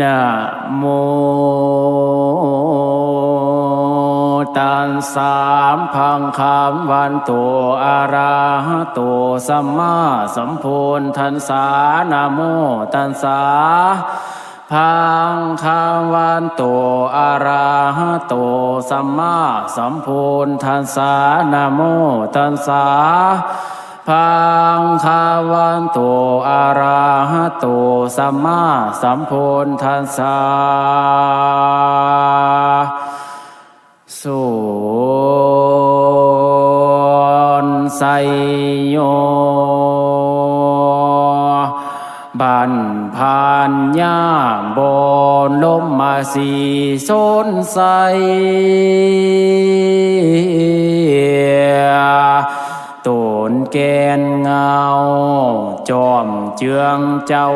นะโมตันสสะพังคำวันโตอะระหโตสัมมาสัมพุทธัสสะนะโมตัสสะพังคำวันโตอะระหโตสัมมาสัมพุทธัสสะนะโมตัสสะ พังคาวันโตอะระหะโตสัมมาสัมพุทธัสสะสุนไสโยบันพานย่าบนลมมาสีสนใส เจืองเจ้า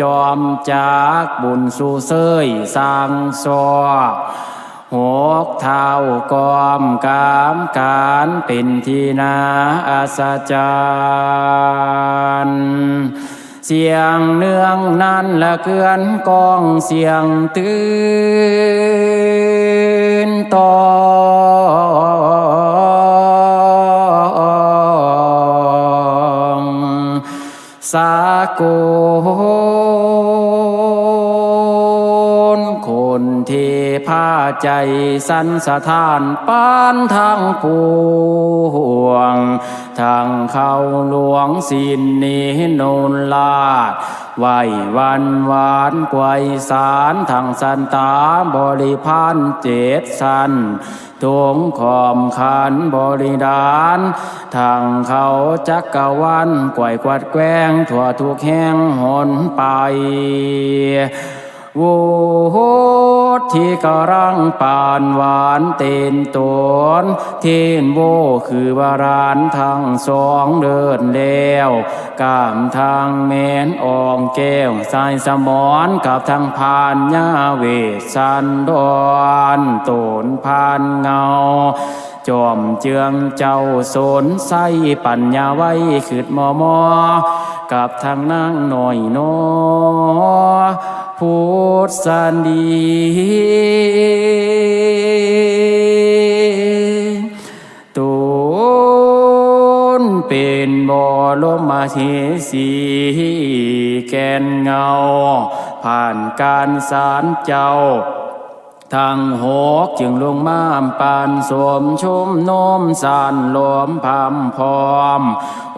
จอมจากบุญสู่เสยสร้างซอหกเท้ากอมกามการเป็นทีนาอาศจรรเสียงเนืองนั้นละเกือนกองเสียงตื่นต่อ นคนเทพาใจสันสถานปานทางปวงทางเข้าหลวงสินนี้โนนลาด ไหววันหวานกวยสารทางสันตาบริพานเจ็ดสันทงขอมขันบริดานทางเขาจักกะวันกวยกวัดแกว้งทั่วทุกแห่งหนไปโว โหที่กำลังปานหวานเต็นตนเทนโวคือวารานทางสองเดินแล้วกามทางแมนอองแก้วสายสมอนกับทางพานยาเวสันดอนโตนพานเงาจอมเจืองเจ้าสนใสปัญญาไว้ขืดมอมอกับทางนางหน่อยนอ พูดสันดีตูนเป็นบ่อลมมาเทสีแกนเงา ผ่านการสารเจ้าทางหกจึงลงมาปานสวมชมโนมสานหลวมพามพร้อม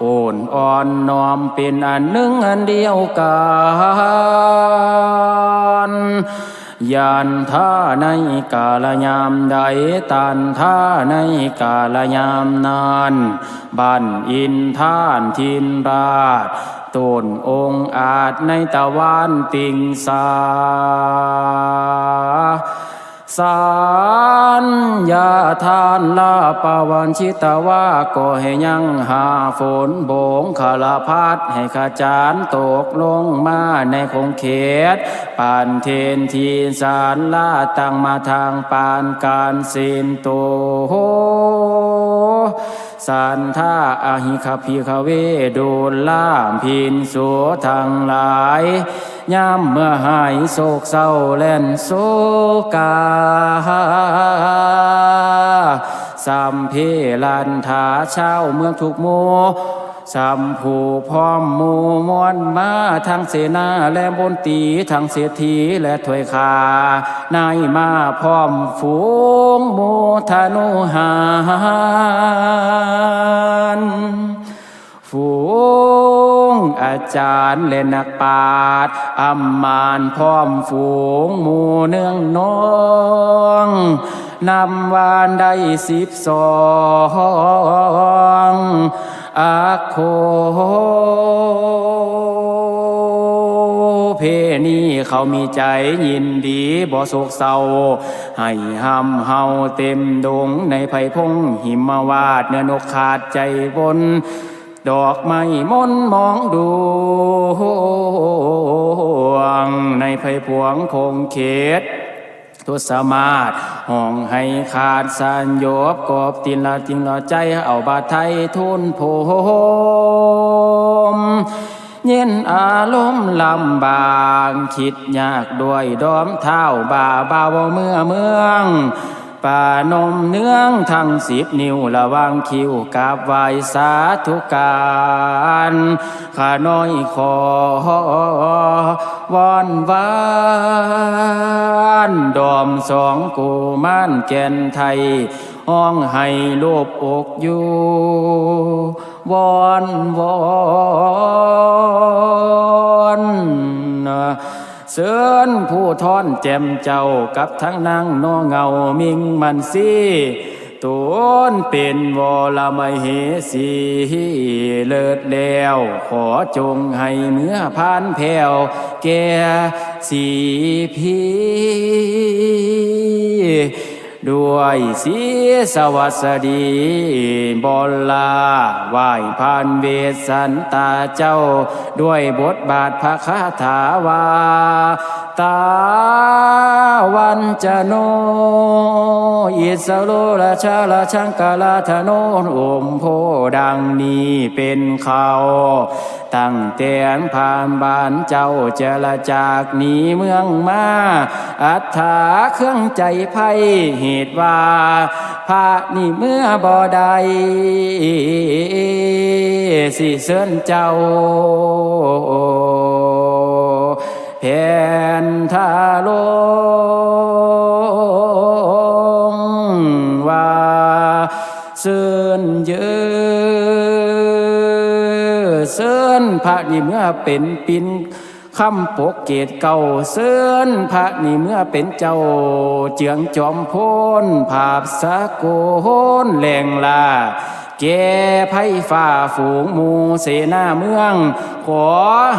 โอนอ่อนน้อมเป็นอันหนึ่งอันเดียวกัน ยานท่าในกาลยามใดตานท่าในกาลยามนานบันอินท่านทินราชตูนองค์อาจในตะวันติงสา สารยาทานลาปาวันชิตาวาก็ให้ยังหาฝนโบงคาลาพัดให้ขจานตกลงมาในคงเขตปานเทนทีสารลาตั้งมาทางปานการสินโต สันท่าอาหิคาพีคาเวโดนล่ามพินสัวทางหลายย่ำเมื่อหายโศกเศร้าแล่นโศกาสัมเพลันทาเช้าเมืองทุกโมสัมผูพร้อมมูมวนมาทางเสนาและบนตีทางเศรษฐีและถวยคานายมาพร้อมฝูง โมธนุหารฝูงอาจารย์และนักปราชญ์อัมมานพร้อมฝูงหมู่เนืองน้องนำวานได้สิบสองอาโค เพนี่เขามีใจยินดีบ่โศกเศร้า ให้หำเฮาเต็มดงในไผ่พงหิมวาดเนื้อนกขาดใจบนดอกไม้มนมองดูงในไผ่พวงคงเขตทุสมาตห้องให้ขาดสัญโยบกบตินละจิงละใจเอาบาทไทยทุนโพม เย็นอารมณ์ลำบากคิดยากด้วยดอมเท้าบ่าบ่าวเมื่อเมืองป่านมเนื้องทั้งสิบนิ้วระวังคิวกาบไหวสาธุการข้าน้อยขอวอนวานดอมสองกูม่านแก่นไทยห้องให้ลูบอกอยู่วอนวอน ผู้ทอนแจมเจ้ากับทั้งนางนอเงามิงมันซีตูนเป็นวรมเหสีเลิศแล้ว ขอจงให้เมื่อพานแผ่วแก่สีพีด้วยสีสวัสดีบอลลาไหวพานเวสสันตาเจ้า ด้วยบทบาทพระคาถาวา ตาวันจโนอิสโลราชาราชังกาลาธโนอมโพดังนี้เป็นเขาตั้งแต่นผ่านบ้านเจ้าเจรจากหนีเมืองมา อัฏฐาเครื่องใจไพ่เหตุว่าพระนี่เมื่อบ่ใดสิเสินเจ้า ผ่นทาลงว่าเสื่อนเยอะเสื่อนพระนี่เมื่อเป็นปินคำปกเกตเก่าเสื่อนพระนี่เมื่อเป็นเจ้า เจียงจอมโพนภาพสะโกนแหลงลา แก่ไพ่ฝ่าฝูงมูเสนาเมือง ขอ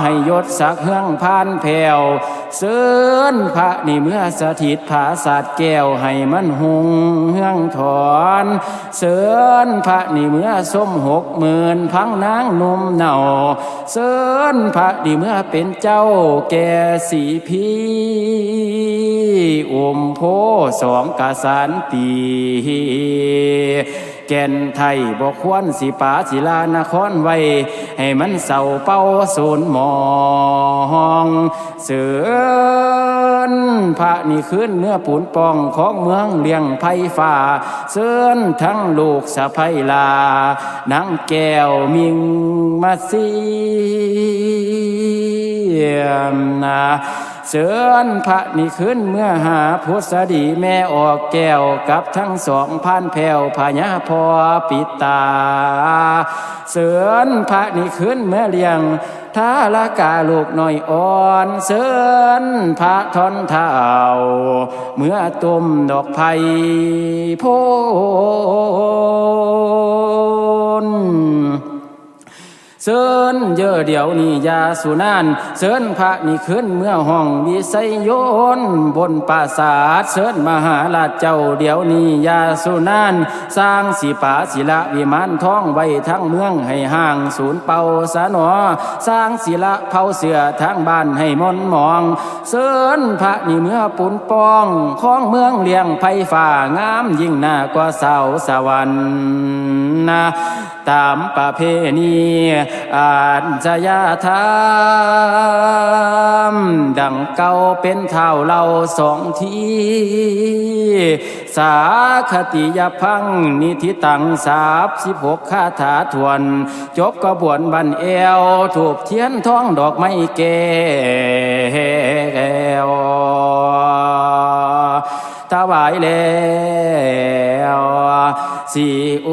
ให้ยศสักเฮืองพานแผ่วเสินพระนี่เมื่อสถิตผาศาสตร์แก้วให้มันหุงเฮืองถอนเสินพระนี่เมื่อส้มหกหมื่นพังนางนมเน่าเสินพระนี่เมื่อเป็นเจ้าแก่สีพีอมโพสองกสานปี แก่นไทยบกควรสิปาศิลานครไว้ ให้มันเศร้าเป้าสูนมองเสือนพระนี่ขึ้นเนื้อปูนปองของเมืองเลียงไพ่ฟ้าเสือนทั้งลูกสะไพลานางแก้วมิงมาเสียมนา เสือนพระนี่ขึ้นเมื่อหาพุทธดีแม่ออกแก้วกับทั้งสองพันแผ่วพญาพอปิตา เสือนพระนี่ขึ้นเมื่อเลี้ยงท้าละกาลูกหน่อยอ่อนเสือนพระทอนเท้าเมื่อตุ่มดอกไผ่โพน เสินเยอะเดี๋ยวนี้ยาสุนานเสินพระนี่ขึ้นเมื่อห้องวิสัยโยนบนปราสาทเสินมหาราชเจ้าเดี๋ยวนี้ยาสุนานสร้างสีป่าศิละวิมานท้องไว้ทั้งเมืองให้ห่างศูนย์เป่าสนอ สร้างศิละเผาเสือทั้งบ้านให้มนมองเสินพระนี่เมื่อปุนปองของเมืองเลียงไผ่ฝ่างามยิ่งหน้ากว่าเสาสวรรค์นะ ตามประเพณีอาจยาธรรมดังเก่าเป็นเท่าวเราสองที สาคติยพังนิธิตังสาบสิบหกคาถาทวน จบกระบวนบันเอว ถูกเทียนท้องดอกไม้แก้วถวายแล้วสิโอ